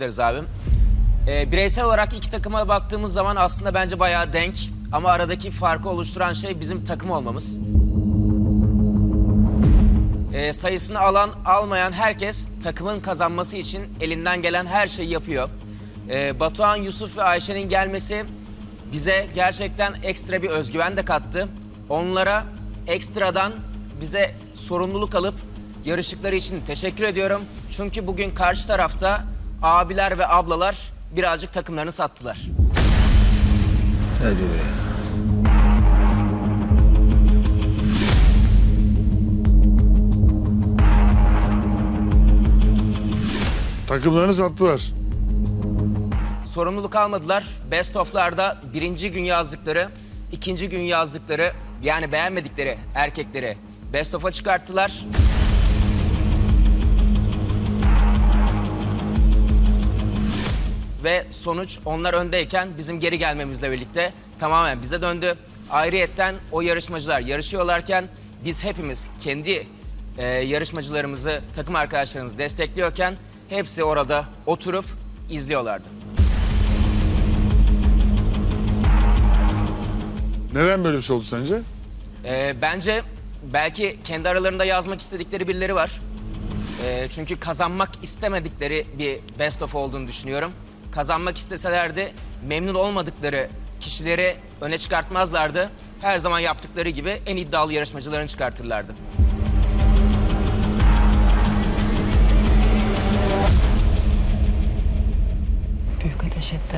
ederiz abim. Ee, bireysel olarak iki takıma baktığımız zaman aslında bence bayağı denk. Ama aradaki farkı oluşturan şey bizim takım olmamız. Ee, sayısını alan almayan herkes takımın kazanması için elinden gelen her şeyi yapıyor. Ee, Batuhan, Yusuf ve Ayşe'nin gelmesi bize gerçekten ekstra bir özgüven de kattı. Onlara ekstradan bize sorumluluk alıp yarıştıkları için teşekkür ediyorum. Çünkü bugün karşı tarafta abiler ve ablalar birazcık takımlarını sattılar. Hadi be. Takımlarını sattılar. sorumluluk almadılar. Best of'larda birinci gün yazdıkları, ikinci gün yazdıkları yani beğenmedikleri erkekleri best of'a çıkarttılar. Ve sonuç onlar öndeyken bizim geri gelmemizle birlikte tamamen bize döndü. Ayrıyetten o yarışmacılar yarışıyorlarken biz hepimiz kendi e, yarışmacılarımızı, takım arkadaşlarımızı destekliyorken hepsi orada oturup izliyorlardı. Neden böyle bir şey oldu sence? Ee, bence belki kendi aralarında yazmak istedikleri birileri var. Ee, çünkü kazanmak istemedikleri bir best of olduğunu düşünüyorum. Kazanmak isteselerdi memnun olmadıkları kişileri öne çıkartmazlardı. Her zaman yaptıkları gibi en iddialı yarışmacılarını çıkartırlardı. Büyük ateş etti.